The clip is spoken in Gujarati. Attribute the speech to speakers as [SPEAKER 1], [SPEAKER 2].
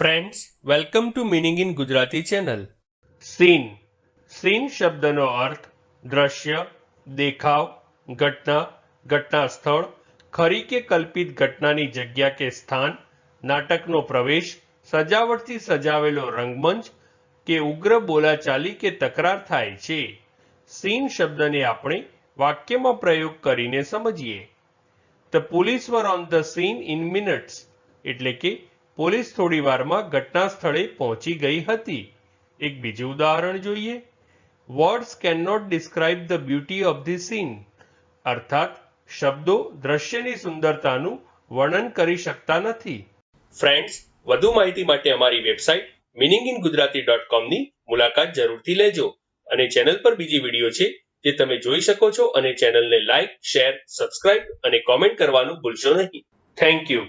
[SPEAKER 1] Friends welcome to meaning in Gujarati channel scene scene શબ્દનો અર્થ દ્રશ્ય દેખાવ ઘટના ઘટના સ્થળ ખરી કે કલ્પિત ઘટનાની જગ્યા કે સ્થાન નાટકનો પ્રવેશ સજાવટથી સજાવેલો રંગમંચ કે ઉગ્ર બોલાચાલી કે તકરાર થાય છે સીન શબ્દને આપણે વાક્યમાં પ્રયોગ કરીને સમજીએ the police were on the scene in minutes એટલે કે પોલીસ થોડી વારમાં ઘટના સ્થળે પહોંચી ગઈ હતી. એક બીજું ઉદાહરણ જોઈએ. Words can not describe the beauty of the scene અર્થાત, શબ્દો દ્રશ્યની સુંદરતાનું વર્ણન કરી શકતા નથી. ફ્રેન્ડ્સ વધુ માહિતી માટે અમારી website meaning in Gujarati dot કોમની મુલાકાત જરૂરથી લેજો. અને ચેનલ પર બીજી વીડિયો છે જે તમે જોઈ શકો છો અને ચેનલને લાઇક શેર સબસ્ક્રાઇબ અને કોમેન્ટ કરવાનું ભૂલશો નહીં. Thank you